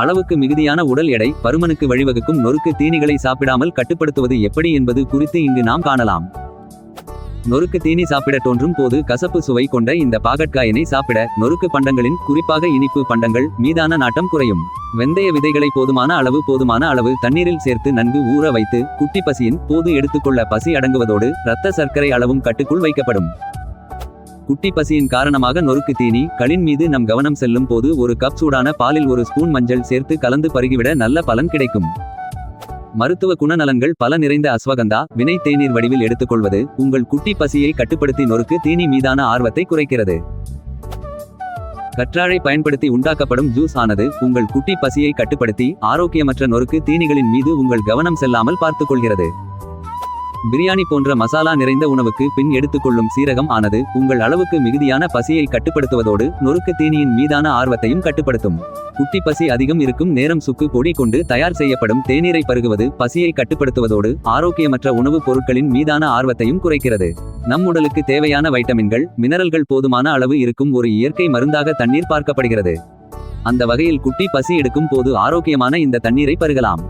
அளவுக்கு மிகுதியான உடல் எடை பருமனுக்கு வழிவகுக்கும் நொறுக்கு தீனிகளை சாப்பிடாமல் கட்டுப்படுத்துவது எப்படி என்பது குறித்து இங்கு நாம் காணலாம். நொறுக்கு தீனி சாப்பிட தோன்றும் போது கசப்பு சுவை கொண்ட இந்த பாகற்காயினை சாப்பிட நொறுக்கு பண்டங்களின் குறிப்பாக இனிப்பு பண்டங்கள் மீதான நாட்டம் குறையும். வெந்தய விதைகளை போதுமான அளவு போதுமான அளவு தண்ணீரில் சேர்த்து நன்கு ஊற வைத்து குட்டி பசியின் போது எடுத்துக்கொள்ள பசி அடங்குவதோடு இரத்த சர்க்கரை அளவும் கட்டுக்குள் வைக்கப்படும். குட்டி பசியின் காரணமாக நொறுக்கு தீனி களின் மீது நம் கவனம் செல்லும் போது ஒரு கப் சூடான பாலில் ஒரு ஸ்பூன் மஞ்சள் சேர்த்து கலந்து பருகிவிட நல்ல பலன் கிடைக்கும். மருத்துவ குணநலன்கள் பல நிறைந்த அஸ்வகந்தா வினை தேநீர் வடிவில் எடுத்துக்கொள்வது உங்கள் குட்டி பசியை கட்டுப்படுத்தி நொறுக்கு தீனி மீதான ஆர்வத்தை குறைக்கிறது. கற்றாழை பயன்படுத்தி உண்டாக்கப்படும் ஜூஸ் ஆனது உங்கள் குட்டி பசியை கட்டுப்படுத்தி ஆரோக்கியமற்ற நொறுக்கு தீனிகளின் மீது உங்கள் கவனம் செல்லாமல் பார்த்துக் கொள்கிறது பிரியாணி போன்ற மசாலா நிறைந்த உணவுக்கு பின் எடுத்துக்கொள்ளும் சீரகம் ஆனது உங்கள் அளவுக்கு மிகுதியான பசியை கட்டுப்படுத்துவதோடு நொறுக்கு தீனியின் மீதான ஆர்வத்தையும் கட்டுப்படுத்தும். குட்டி பசி அதிகம் இருக்கும் நேரம் சுக்கு பொடி கொண்டு தயார் செய்யப்படும் தேநீரை பருகுவது பசியை கட்டுப்படுத்துவதோடு ஆரோக்கியமற்ற உணவுப் பொருட்களின் மீதான ஆர்வத்தையும் குறைக்கிறது. நம் உடலுக்கு தேவையான வைட்டமின்கள் மினரல்கள் போதுமான அளவு இருக்கும் ஒரு இயற்கை மருந்தாக தண்ணீர் பார்க்கப்படுகிறது. அந்த வகையில் குட்டி பசி எடுக்கும் போது ஆரோக்கியமான இந்த தண்ணீரை பருகலாம்.